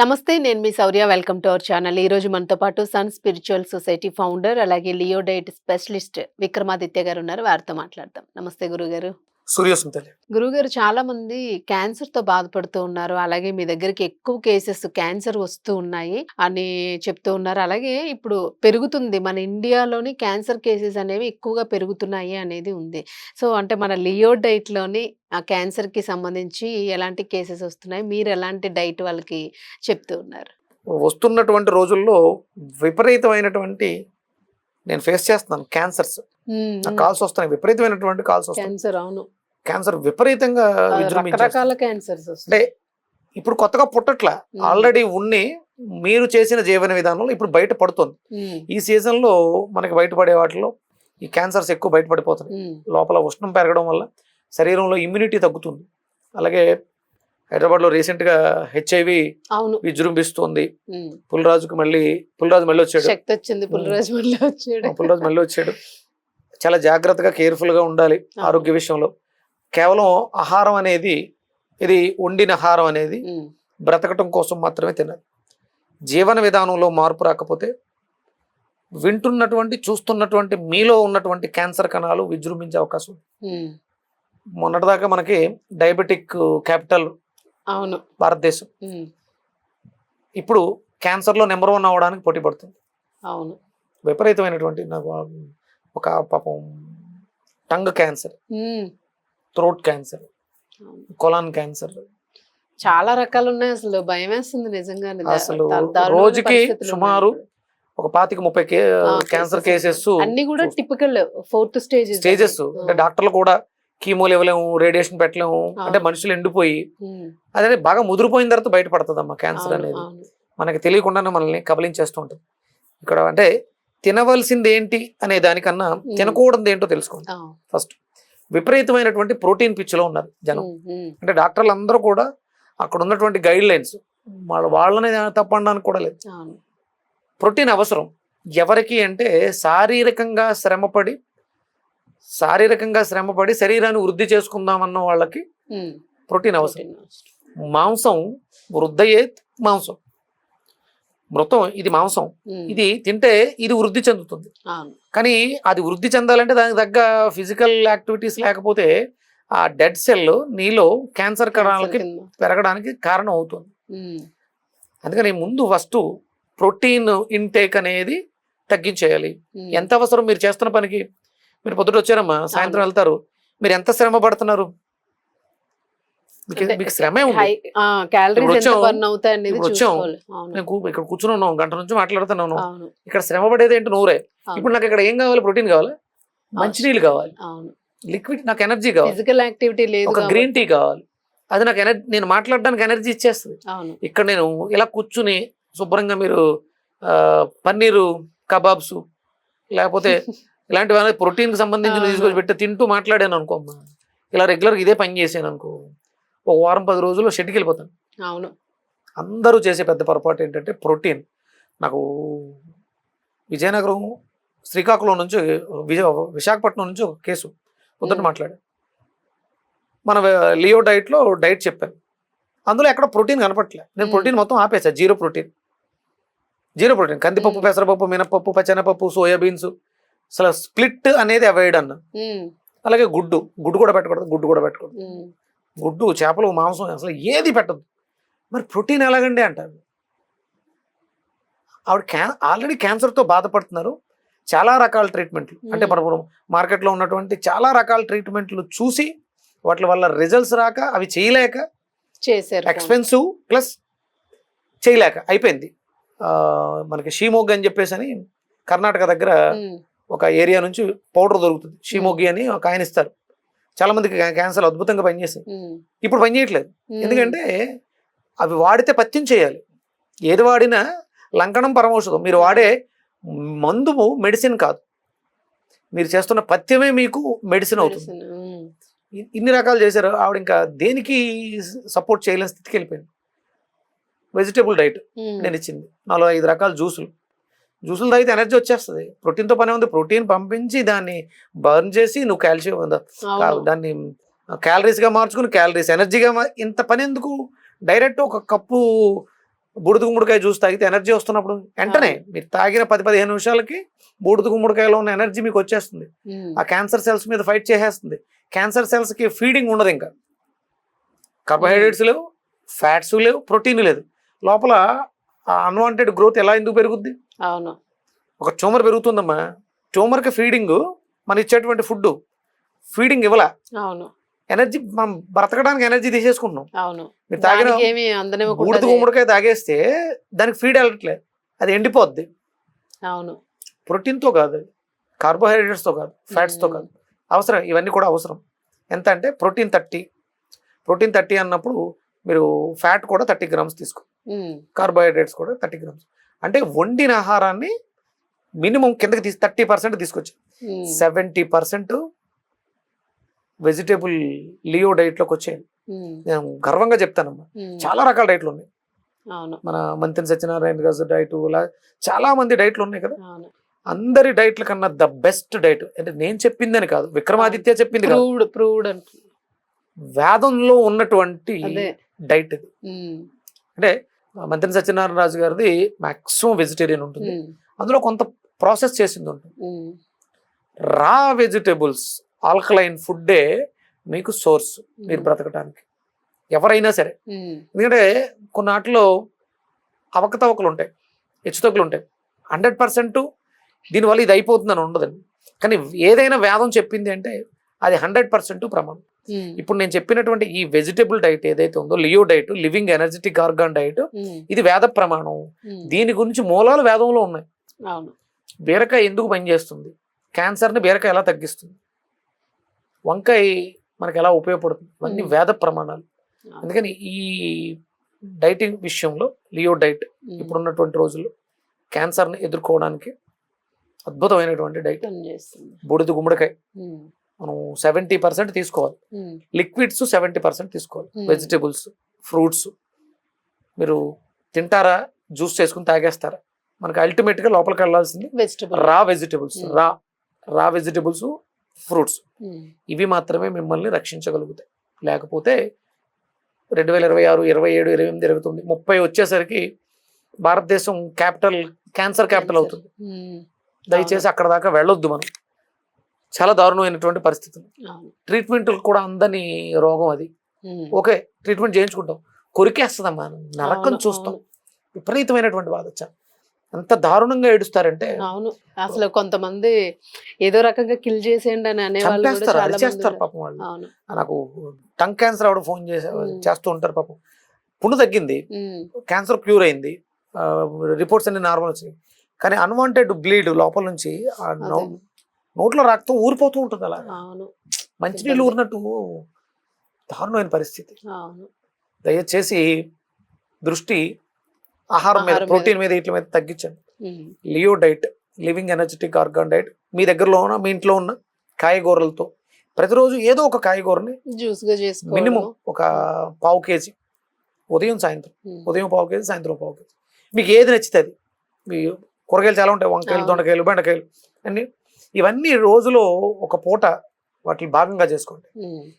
నమస్తే నేను మీ Sourya. Welcome to our channel. ఈ రోజు మనతో పాటు సన్ స్పిరిచువల్ సొసైటీ ఫౌండర్ అలాగే లియోడైట్ స్పెషలిస్ట్ విక్రమాదిత్య గారు ఉన్నారు. వారితో మాట్లాడతాం నమస్తే గురుగారు. గురుగారు చాలా మంది క్యాన్సర్తో బాధపడుతూ ఉన్నారు. అలాగే మీ దగ్గరికి ఎక్కువ కేసెస్ క్యాన్సర్ వస్తూ ఉన్నాయి అని చెప్తూ ఉన్నారు. అలాగే ఇప్పుడు పెరుగుతుంది. మన ఇండియాలోని క్యాన్సర్ కేసెస్ అనేవి ఎక్కువగా పెరుగుతున్నాయి అనేది ఉంది. సో అంటే మన లియో డైట్లోని ఆ క్యాన్సర్కి సంబంధించి ఎలాంటి కేసెస్ వస్తున్నాయి? మీరు ఎలాంటి డైట్ వాళ్ళకి చెప్తూ ఉన్నారు? వస్తున్నటువంటి రోజుల్లో విపరీతమైనటువంటి నేను ఫేస్ చేస్తున్నాను క్యాన్సర్స్. కాల్స్ వస్తున్నాయి. విపరీతమైనటువంటి కాల్స్ క్యాన్సర్ అవును. క్యాన్సర్ విపరీతంగా. రకరకాల క్యాన్సర్స్ అంటే ఇప్పుడు కొత్తగా పుట్టట్లా. ఆల్రెడీ ఉన్ని మీరు చేసిన జీవన విధానంలో ఇప్పుడు బయట పడుతుంది. ఈ సీజన్లో మనకి బయటపడే వాటిలో ఈ క్యాన్సర్స్ ఎక్కువ బయటపడిపోతున్నాయి. లోపల ఉష్ణం పెరగడం వల్ల శరీరంలో ఇమ్యూనిటీ తగ్గుతుంది. అలాగే హైదరాబాద్లో రీసెంట్గా హెచ్ఐవి విజృంభిస్తుంది. పుల్రాజుకు మళ్ళీ పుల్రాజు మళ్ళీ వచ్చాడు. శక్తి వచ్చింది పుల్లరాజు మళ్ళీ వచ్చాడు. పుల్రాజు మళ్ళీ వచ్చాడు. చాలా జాగ్రత్తగా కేర్ఫుల్గా ఉండాలి ఆరోగ్య విషయంలో. కేవలం ఆహారం అనేది ఇది వండిన ఆహారం అనేది. బ్రతకటం కోసం మాత్రమే తినాలి. జీవన విధానంలో మార్పు రాకపోతే వింటున్నటువంటి చూస్తున్నటువంటి మీలో ఉన్నటువంటి క్యాన్సర్ కణాలు విజృంభించే అవకాశం. మొన్నటిదాకా మనకి డయాబెటిక్ క్యాపిటల్ అవును. భారతదేశం. ఇప్పుడు క్యాన్సర్లో నెంబర్ వన్ అవ్వడానికి పోటీ పడుతుంది. అవును. విపరీతమైనటువంటి నాకు ఒక పాపం tongue cancer. Throat cancer. Colon cancer. చాలా రకాలు ఉన్నాయి అసలు. భయం వేస్తుంది నిజంగానే. దా- అసలు రోజుకి సుమారు. ఒక పాతిక ముప్పై క్యాన్సర్. కేసెస్ అన్ని కూడా టిపికల్ ఫోర్త్ స్టేజ్ స్టేజెస్. అంటే డాక్టర్లు కూడా కీమోలు ఇవ్వలేము రేడియేషన్ పెట్టలేము. అంటే మనుషులు ఎండిపోయి అదే బాగా ముదిరిపోయిన తర్వాత బయటపడుతుంది అమ్మా క్యాన్సర్ అనేది. మనకి తెలియకుండానే మనల్ని కబలించేస్తూ ఉంటుంది. ఇక్కడ అంటే తినవలసింది ఏంటి అనే దానికన్నా తినకూడదు ఏంటో తెలుసుకోండి. ఫస్ట్ విపరీతమైనటువంటి ప్రోటీన్ పిచ్చిలో ఉన్నారు జనం. అంటే డాక్టర్లు అందరూ కూడా అక్కడ ఉన్నటువంటి గైడ్ లైన్స్ వాళ్ళ వాళ్ళని తప్పడానికి కూడా లేదు. ప్రోటీన్ అవసరం. ఎవరికి అంటే శారీరకంగా శ్రమపడి శారీరకంగా శ్రమపడి శరీరాన్ని వృద్ధి చేసుకుందామన్న వాళ్ళకి ప్రోటీన్ అవసరం. మాంసం వృద్ధయ్యే మాంసం. మృతం ఇది మాంసం. ఇది తింటే ఇది వృద్ధి చెందుతుంది. కానీ అది వృద్ధి చెందాలంటే దానికి తగ్గ ఫిజికల్ యాక్టివిటీస్ లేకపోతే ఆ డెడ్ సెల్ నీలో క్యాన్సర్ కణాలకి పెరగడానికి కారణం అవుతుంది. అందుకని ముందు ఫస్ట్ ప్రోటీన్ ఇంటేక్ అనేది తగ్గించేయాలి. ఎంత అవసరం మీరు చేస్తున్న పనికి? మీరు పొద్దుట వచ్చారమ్మా సాయంత్రం. వెళ్తారు. మీరు ఎంత శ్రమ పడుతున్నారు? మీకు- శ్రమే క్యాలరీస్ బర్న్ అవుతాయి అనేది నేను ఇక్కడ కూర్చుని ఉన్నాం గంట నుంచి మాట్లాడుతున్నాను ఇక్కడ శ్రమ పడేది ఏంటి? నూరే. ఇప్పుడు నాకు ఇక్కడ ఏం కావాలి? ప్రోటీన్ కావాలి? మంచినీళ్ళు కావాలి. లిక్విడ్ నాకు ఎనర్జీ కావాలి. ఫిజికల్ యాక్టివిటీ లేదు ఒక గ్రీన్ టీ కావాలి. అది నాకు ఎనర్జీ నేను మాట్లాడడానికి ఎనర్జీ ఇచ్చేస్తుంది. ఇక్కడ నేను ఇలా కూర్చుని శుభ్రంగా మీరు పన్నీరు కబాబ్స్ లేకపోతే ఇలాంటివి ప్రోటీన్కి సంబంధించిన. తీసుకొచ్చి పెట్టి తింటూ మాట్లాడాను అనుకో అమ్మా. ఇలా రెగ్యులర్ ఇదే పని చేశాను అనుకో. ఒక వారం పది రోజుల్లో షెడ్కి వెళ్ళిపోతాను అవును. అందరూ చేసే పెద్ద పొరపాటు ఏంటంటే ప్రోటీన్. నాకు విజయనగరం శ్రీకాకుళం నుంచి విజయ విశాఖపట్నం నుంచి ఒక కేసు. పొద్దుట మ్మ్. మాట్లాడాను మన లియో డైట్లో డైట్ చెప్పాను. అందులో ఎక్కడ ప్రోటీన్ కనపట్లే నేను. ప్రోటీన్ మొత్తం ఆపేసా జీరో ప్రోటీన్. Zero protein. కందిపప్పు. పెసరపప్పు మినపప్పు పచ్చెనపప్పు సోయాబీన్స్ అసలు స్ప్లిట్ అనేది అవాయిడ్ అన్న. అలాగే గుడ్డు. గుడ్డు కూడా పెట్టకూడదు గుడ్డు కూడా పెట్టకూడదు. గుడ్డు చేపలు మాంసం అసలు ఏది పెట్టదు. మరి ప్రోటీన్ ఎలాగండి అంటారు? ఆవిడ క్యా ఆల్రెడీ క్యాన్సర్తో బాధపడుతున్నారు. చాలా రకాల ట్రీట్మెంట్లు అంటే. మనం మార్కెట్లో ఉన్నటువంటి చాలా రకాల ట్రీట్మెంట్లు చూసి వాటి వల్ల రిజల్ట్స్ రాక అవి చేయలేక చేశారు ఎక్స్పెన్సివ్ ప్లస్ చేయలేక అయిపోయింది. మనకి షీమోగ్ అని చెప్పేసి అని కర్ణాటక దగ్గర ఒక ఏరియా నుంచి పౌడర్ దొరుకుతుంది. షీమోగి అని ఒక ఆయన ఇస్తారు. చాలా మందికి క్యాన్సర్ అద్భుతంగా పనిచేసింది ఉమ్, ఇప్పుడు పనిచేయట్లేదు ఎందుకంటే అవి వాడితే పత్యం చేయాలి. ఏది వాడినా లంకణం పరమౌషధం. మీరు వాడే మందు మెడిసిన్ కాదు. మీరు చేస్తున్న పథ్యమే మీకు మెడిసిన్ అవుతుంది. ఇన్ని రకాలు చేశారు. ఆవిడ ఇంకా దేనికి సపోర్ట్ చేయలేని స్థితికి వెళ్ళిపోయింది. వెజిటేబుల్ డైట్ నేను ఇచ్చింది. నాలుగు ఐదు రకాల జ్యూసులు జ్యూసులు తాగితే ఎనర్జీ వచ్చేస్తుంది. ప్రోటీన్తో పని ఉంది. ప్రోటీన్ పంపించి దాన్ని బర్న్ చేసి నువ్వు కాల్షియం. దాన్ని క్యాలరీస్గా మార్చుకుని క్యాలరీస్ ఎనర్జీగా ఇంత పని ఎందుకు? డైరెక్ట్ ఒక కప్పు బూడిద గుమ్మడికాయ జ్యూస్ తాగితే ఎనర్జీ వస్తున్నప్పుడు వెంటనే మీరు తాగిన పది పదిహేను నిమిషాలకి బూడిద గుమ్మడికాయలో ఉన్న ఎనర్జీ మీకు వచ్చేస్తుంది. ఆ క్యాన్సర్ సెల్స్ మీద ఫైట్ చేసేస్తుంది. క్యాన్సర్ సెల్స్కి ఫీడింగ్ ఉండదు ఇంకా. కార్బోహైడ్రేట్స్ లేవు ఫ్యాట్స్ లేవు ప్రోటీన్ లేదు. లోపల అన్వాంటెడ్ గ్రోత్ ఎలా ఎందుకు పెరుగుద్ది? అవును. ఒక ట్యూమర్ పెరుగుతుందమ్మా. ట్యూమర్కి ఫీడింగ్ మన ఇచ్చేటువంటి ఫుడ్ ఫీడింగ్ ఇవ్వలా. అవును. ఎనర్జీ మనం బ్రతకడానికి ఎనర్జీ తీసేసుకుంటున్నాం. అవును. మీరు తాగిన బూడిద గుమ్మడికాయ తాగేస్తే దానికి ఫీడ్ వెళ్ళట్లేదు అది ఎండిపోద్ది. అవును. ప్రోటీన్తో కాదు. కార్బోహైడ్రేట్స్తో కాదు. ఫ్యాట్స్తో. కాదు. అవసరం. ఇవన్నీ కూడా అవసరం. ఎంత అంటే ప్రోటీన్ థర్టీ. ప్రోటీన్ థర్టీ అన్నప్పుడు మీరు ఫ్యాట్ కూడా థర్టీ గ్రామ్స్ తీసుకో. కార్బోహైడ్రేట్స్ కూడా థర్టీ గ్రామ్స్. అంటే వండిన ఆహారాన్ని మినిమం కిందకి తీసి థర్టీ పర్సెంట్ తీసుకొచ్చి. Um, seventy percent vegetable Leo డైట్లోకి వచ్చేయండి. ఉమ్, నేను గర్వంగా చెప్తానమ్మా. ఉమ్, చాలా రకాల డైట్లు ఉన్నాయి. మన మంతిని సత్యనారాయణ గారు డైట్ ఇలా చాలా మంది డైట్లు ఉన్నాయి కదా. అందరి డైట్ల కన్నా ద బెస్ట్ డైట్ అంటే నేను చెప్పిందని కాదు విక్రమాదిత్య చెప్పింది కాదు. వేదంలో ఉన్నటువంటి డైట్ ఇది. అంటే మంత్రి సత్యనారాయణ రాజు గారిది మాక్సిమం వెజిటేరియన్ ఉంటుంది. అందులో కొంత ప్రాసెస్ చేసింది ఉంటుంది. రా వెజిటేబుల్స్ ఆల్కలైన్ ఫుడ్డే మీకు సోర్స్ మీరు బ్రతకడానికి ఎవరైనా సరే. ఎందుకంటే కొన్నాటిలో అవకతవకలు ఉంటాయి హెచ్చుతగ్గులు ఉంటాయి. హండ్రెడ్ పర్సెంట్ దీనివల్ల ఇది అయిపోతుందని ఉండదండి. కానీ ఏదైనా వేదం చెప్పింది అంటే అది హండ్రెడ్ పర్సెంట్ ప్రమాణం. ఇప్పుడు నేను చెప్పినటువంటి ఈ వెజిటబుల్ డైట్ ఏదైతే ఉందో Leo diet living energetic organ diet ఇది వేద ప్రమాణం. ఉమ్, దీని గురించి మూలాలు వేదంలో ఉన్నాయి. బీరకాయ ఎందుకు పనిచేస్తుంది క్యాన్సర్ని బీరకాయ ఎలా తగ్గిస్తుంది? వంకాయ మనకి ఎలా ఉపయోగపడుతుంది? ఇవన్నీ Hmm. వేద ప్రమాణాలు. అందుకని ఈ డైటింగ్ విషయంలో లియో డైట్ ఇప్పుడున్నటువంటి రోజుల్లో క్యాన్సర్ని ఎదుర్కోవడానికి అద్భుతమైనటువంటి డైట్ బూడిద గుమ్మడికాయ. మనం సెవెంటీ పర్సెంట్ తీసుకోవాలి. లిక్విడ్స్ సెవెంటీ పర్సెంట్ తీసుకోవాలి. Vegetables fruits. మీరు తింటారా? జ్యూస్ చేసుకుని తాగేస్తారా? మనకి అల్టిమేట్గా లోపలికి వెళ్ళాల్సింది వెజిటబుల్ రా వెజిటేబుల్స్. రా. Raw vegetables fruits. ఇవి మాత్రమే మిమ్మల్ని రక్షించగలుగుతాయి. లేకపోతే రెండు వేల ఇరవై ఆరు ఇరవై ఏడు ఇరవై ఎనిమిది ఇరవై తొమ్మిది ముప్పై వచ్చేసరికి భారతదేశం క్యాపిటల్ క్యాన్సర్ క్యాపిటల్ అవుతుంది. దయచేసి అక్కడ దాకా వెళ్ళొద్దు మనం. చాలా దారుణమైనటువంటి పరిస్థితులు. ట్రీట్మెంట్ కూడా అందని రోగం అది. Okay treatment చేయించుకుంటాం. కొరికేస్తుందమ్మా నరకం చూస్తాం. విపరీతమైనటువంటి బాధ వచ్చా. అంత దారుణంగా ఏడుస్తారంటే అవును. అసలు కొంతమంది ఏదో రకంగా కిల్ చేసేయండి అని అనేవాళ్ళు అరిచేస్తారు ఉన్నారు. పాపం వాళ్ళు. నాకు టంగ్ క్యాన్సర్ ఆవిడ ఫోన్ చేసే. చేస్తూ ఉంటారు పాపం. పుండు తగ్గింది. క్యాన్సర్ క్యూర్ అయింది. రిపోర్ట్స్ అన్ని నార్మల్ వచ్చినాయి. కానీ అన్వాంటెడ్ బ్లీడ్ లోపల నుంచి నోట్లో రక్తం ఊరిపోతూ ఉంటుంది అలా. మంచినీళ్ళు ఊరినట్టు దారుణమైన పరిస్థితి. దయచేసి దృష్టి ఆహారం మీద. ప్రోటీన్ మీద వీటి మీద తగ్గించండి. Leo diet living energetic organ diet మీ దగ్గరలో ఉన్న మీ ఇంట్లో ఉన్న కాయగూరలతో. ప్రతిరోజు ఏదో ఒక కాయగూరని జ్యూస్గా చేసుకోవడం మినిమం ఒక పావు కేజీ. ఉదయం సాయంత్రం. ఉదయం పావు కేజీ సాయంత్రం పావు కేజీ. మీకు ఏది నచ్చితే అది మీ కూరగాయలు చాలా ఉంటాయి వంకాయలు. దొండకాయలు బెండకాయలు అన్ని. ఇవన్నీ రోజులో ఒక పూట వాటిని భాగంగా చేసుకోండి.